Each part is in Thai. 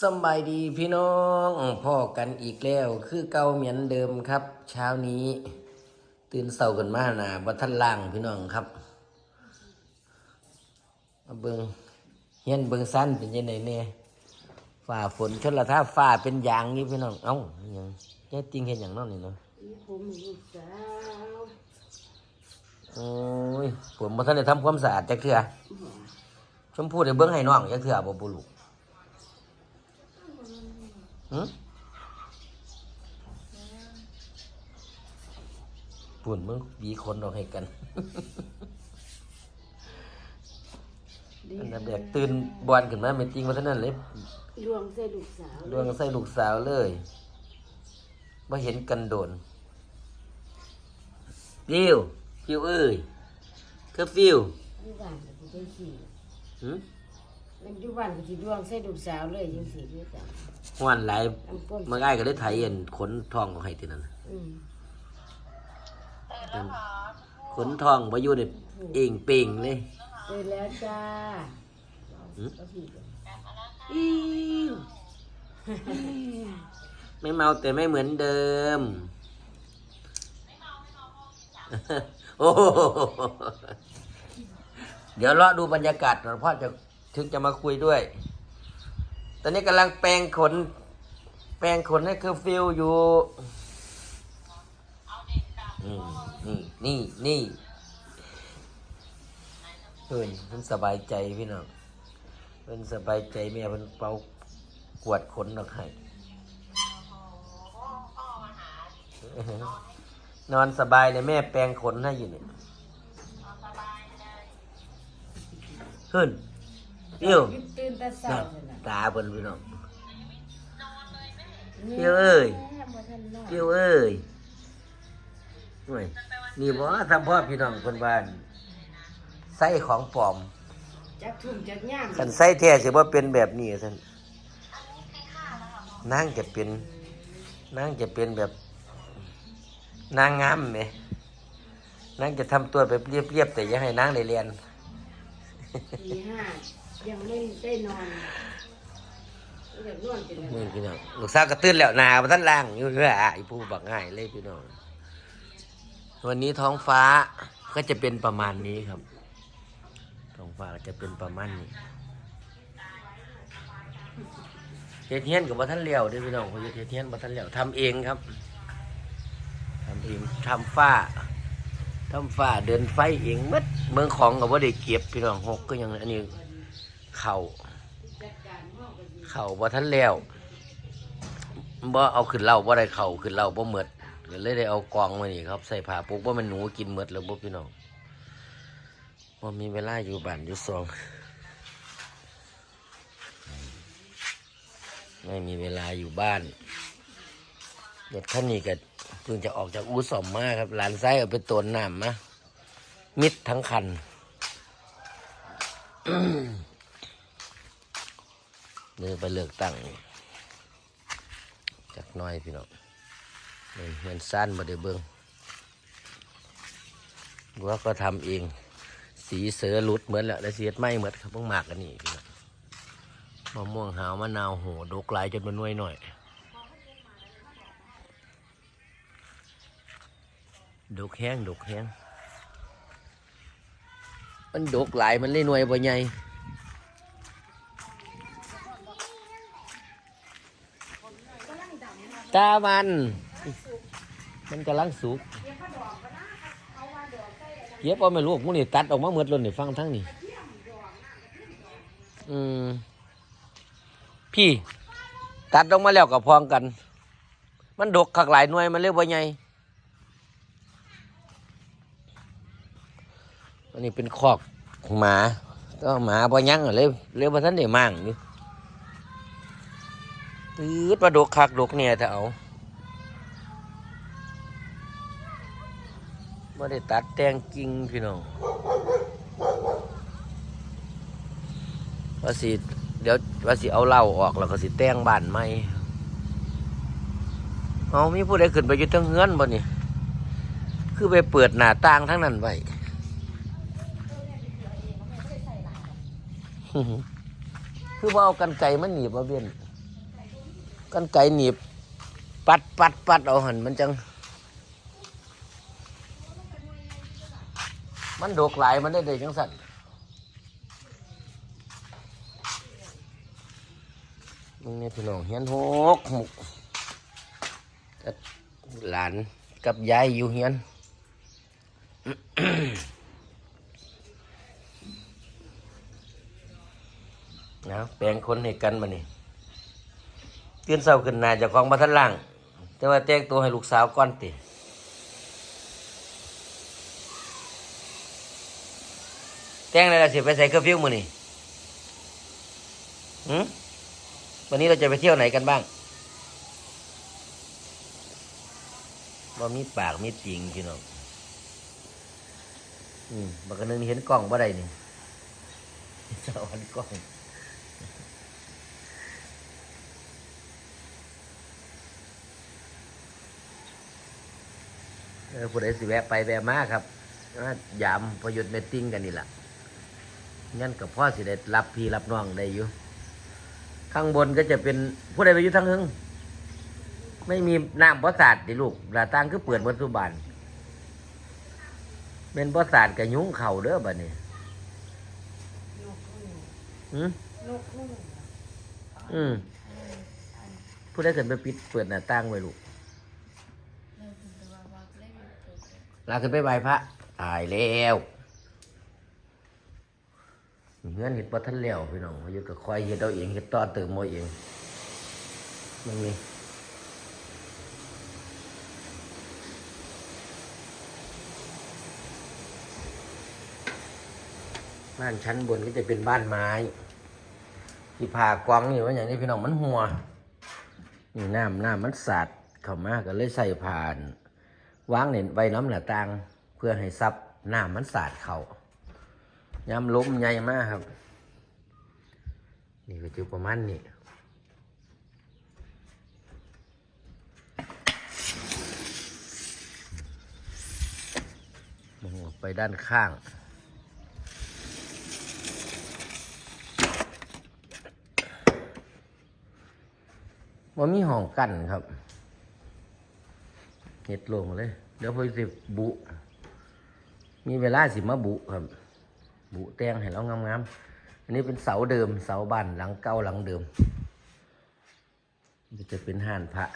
สบายดีพี่น้องพ่อกันอีกแล้ว คือเก่าเหมือนเดิมครับ เช้านี้ ตื่นเสากันมาหนาบัทันล่างพี่น้องครับมาเบิงเฮียนเบิงสั้นเป็นยังไงเนี่ยฝ่าฝนชนละท่าฝ่าเป็นยางนี่พี่น้องเอ้าอิหยังแค่จริงเห็นอย่างนั้นนี่เนาะโอ้ยผมมาท่านได้ทำความสะอาดจักเถื่อชมพู่ได้เบิ้งให้น้องจักเถื่อบ่ปุลูก ปุ่นมึงบีคนออกให้กัน อันนั้นแดกตื่นบอลขึ้นมาไม่จริงว่าเท่านั้นเลยดวงใส่ลูกสาวดวงใส่ลูกสาวเลยมาเห็นกันโดนฟิวฟิวเอ้ยคือฟิวอยู่ มันอยู่บ้านก็สิดวงใส่ลูกสาวเลยจังซี่ด้วยกันหวานหลายอันก้นเมื่อไอ้ายก็ได้ไถเห็นขนทองของให้ทีนั้นน่ะอืมขนทองมาอยู่ในเองเป่งเลยตื่นแล้วจ้าหืมก็พี่ก็อิ๊วไม่เมาแต่ไม่เหมือนเดิม โอ้โหเดี๋ยวรอดูบรรยากาศก่อนพ่อจะ ถึงจะมาคุยด้วย ตอนนี้กำลังแปลงขน แปลงขนให้คือฟิลอยู่นี่นี่นี่เพื่อนเพิ่นสบายใจพี่น้องเพิ่นสบายใจแม่เพิ่นเป่ากวดขนออกให้นอนสบายเลยแม่แปลงขนให้อยู่เนี่ยขึ้น เดี๋ยวตื่นแต่เช้านั่นน่ะตาเพิ่นพี่น้อง เดี๋ยวเอ้ย แม่บ่ทันนอนเกี่ยวเอ้ยหน่วยนี่บ่ทำพ่อพี่น้องคนบ้านใส่ของปลอมจักทุ่มจักย่ามคันใส่แท้สิบ่เป็นแบบนี้ท่านนางจะเป็นนางจะเป็นแบบนางงามไหมนางจะทำตัวแบบเรียบๆแต่อย่าให้นางได้เรียน ตีห้า ยังไม่ได้นอนอยากนอนเป็นนี่อะไรพี่น้องลูกสาวก็ตื่นแล้วหนาบ่ทันล่างอยู่เด้อไอ้ผู้บักง่ายเลยพี่น้อง วันนี้ท้องฟ้าก็จะเป็นประมาณนี้ครับ ท้องฟ้าก็จะเป็นประมาณนี้เฮ็ดเฮียนกับบ่ทันเลี้ยวเด้อพี่น้องเพราะเฮ็ดเฮียนบ่ทันเลี้ยวทำเองครับทำเองทำฝ้าทำฝ้าเดินไฟเองหมดเมืองของก็บ่ได้เก็บพี่น้องหกก็ยังอันนี้ เข่าเข่าบ่ทันแล้วบ่เอาขึ้นเหล้าบ่ได้เข่าขึ้นเหล้าบ่หมดก็เลยได้เอากองมานี่ครับ ใส่ผ้าปุ๊กว่ามันหนูกินหมือดแล้วบ่พี่น้องบ่มีเวลาอยู่บ้านอยู่ซองไม่มีเวลาอยู่บ้านรถคันนี้ก็เพิ่งจะออกจากอู่สอมมาครับหลานไส้เอาไปตวนน้ำมามิดทั้งคัน เดินไปเลือกตั้งจากน้อยพี่น้องเงินเงินสั้นมาได้เบิ้งว่าก็ทำเอง สีเสือหลุดเหมือนแหล้วแล้วเสียดไหมเหมือนครับเพิ่งหมากกันนี่พี่น้องมะม่วงหาวมะนาวโหดกหลายจนมันน่วยหน่อย ดกแห้งดกแห้งมันดกหลายมันเลยหน่วยบ่ใหญ่ ตามัน มันกำลังสุกเย็บเอาไม่ลูกมูนี่ตัดออกมาเมืดเลยนี่ฟังทั้งนี่อืมพี่ ตัดลงมาแล้วกับพอมกัน มันดกขักหลายหน่วยมันเรียกว่าไงอันนี้เป็นคอกของหมาก็หมาบ่ยั้งอเลยเรียกว่าท่านได้มั่งอ ยู่ตืดมาดกคักดกเนี่ยถ้าเอาไม่ได้ตัดแต่งกิ่งพี่น้องว่าสิเดี๋ยวว่าสิเอาเหล้าออกแล้วก็สิแต่งบ้านใหม่เอามีผู้ใดขึ้นไปอยู่ทั้งเฮือนบ่นี่คือไปเปิดหน้าต่างทั้งนั้นไว้คือว่าเอากันไก่มันหนีบมาเบี้ยน กันไก่หนีบ ปัดปัดปัดเอาหันมันจัง มันโดกหลายมันได้ได้จังสันมึงนี่พี่น้องเฮียนหกหมุกหลานกับยายอยู่เฮียนนะแปลงคนให้กันมานี่ ตือนเศร้าขึ้นหนาจากของมาทันล่าง แต่ว่าแต่งตัวให้ลูกสาวก่อนติแต่งอะไรล่ะสิไปใส่เครื่องฟิวมือนี่หืมวันนี้เราจะไปเที่ยวไหนกันบ้างบ่มีปากมีจริงพี่น้องอืมบักกันนึงเห็นกล้องบ่ได้นี่เจ้าอันกล้อง เออ ผู้ใดสิแวะไปแวะมาครับมายามประยุทธ์เมตติ้งกันนี่แหละงั้นกับพ่อสิได้รับพี่รับน้องได้อยู่ ข้างบนก็จะเป็นผู้ใดไปอยู่ทางหึงไม่มีน้ำบสาดดิลูกหลาต่างคือเปิดบนสุบานเป็นบสาดกับยุ้งเข่าเด้อบัดนี้นกนู่นหืมนกนู่นอืมผู้ใดเกิดไปปิดเปิดหน้าต่างไว้ลูก ลาขึ้นไปไหว้พระตายแล้วเงื่อนเห็ดปลาทันแล้วพี่น้องเขาอยู่กับคอยเห็ดเอาเองเห็ดต่อเติมโมเองมันมีบ้านชั้นบนก็จะเป็นบ้านไม้ ที่ผ่ากวางนี่ว่าอย่างนี้พี่น้องมันหัวนี่น้ำน้ำมันสาดเข้ามาก็เลยใส่ผ่าน วางเนี่ยไว้น้ำหน้าต่าง เพื่อให้ซับน้ำมันสาดเข้ายามล้มใหญ่มากครับ นี่ก็จะประมาณนี้มองออกไปด้านข้างว่ามีห้องกั้นครับ เห็ดลงเลย เดี๋ยวพอสิบุ มีเวลาสิมาบุครับ บุแตงให้เรางามๆอันนี้เป็นเสาเดิม เสาบ้านหลังเก่าหลังเดิมจะเป็นห่านพระ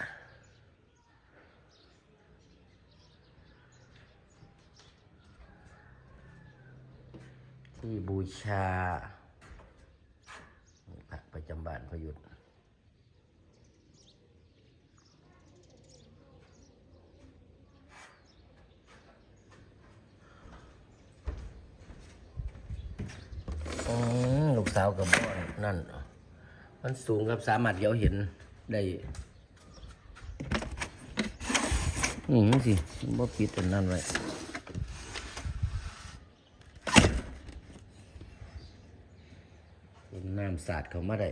ที่บูชาพระประจำบ้านพระยุทธ ลูกสาวกับบ่อนั่น มันสูงครับสามารถเดี๋ยวเห็นได้นี่จังสิบ่ปิดอันนั้นไว้เป็นน้ำสาดเขามาได้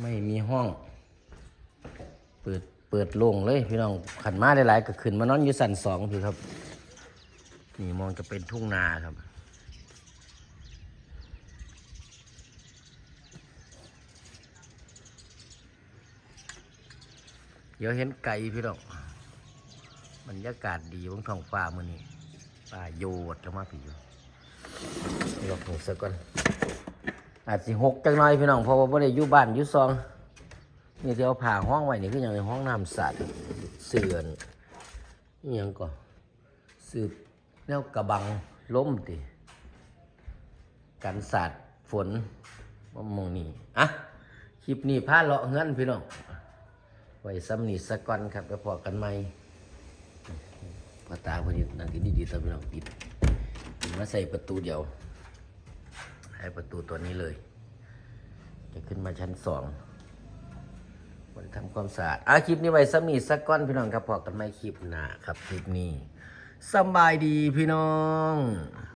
ไม่มีห้อง เปิดเปิดโล่งเลยพี่น้องขันมาได้หลายๆก็ขึ้นมานอนอยู่สันสองพี่ครับ นี่มองจะเป็นทุ่งนาครับ เดี๋ยวเห็นไก่พี่น้องบรรยากาศดีบนท้องฟ้ามือนี้ป่าโยดจะมาผีอยู่ลอกหนึ่งสักก่อนอาจสิหกจังหน่อยพี่น้องเพราะว่าไม่ได้อยู่บ้านอยู่ซองนี่ที่เอาผ่าห้องไว้นี่คืออย่างในห้องน้ำสัตว์เสื่อนนี่ยังก่อนสืบแนวกระบังล้มติกันสาดฝนว่ามองนี่อะคลิปนี้พาเลาะเงินพี่น้อง ไว้ซ้ำนี่สักก่อนครับไปพอกันใหม่พอตาพอดีนั่นที่ดีๆตอนพี่น้องปิดมาใส่ประตูเดียว ให้ประตูตัวนี้เลย จะขึ้นมาชั้นสองวันทำความสะอาดอะคลิปนี้ไว้ซ้ำนี่สักก้อนพี่น้องครับพอกันไม่คลิปหน้าครับคลิปนี้สบายดีพี่น้อง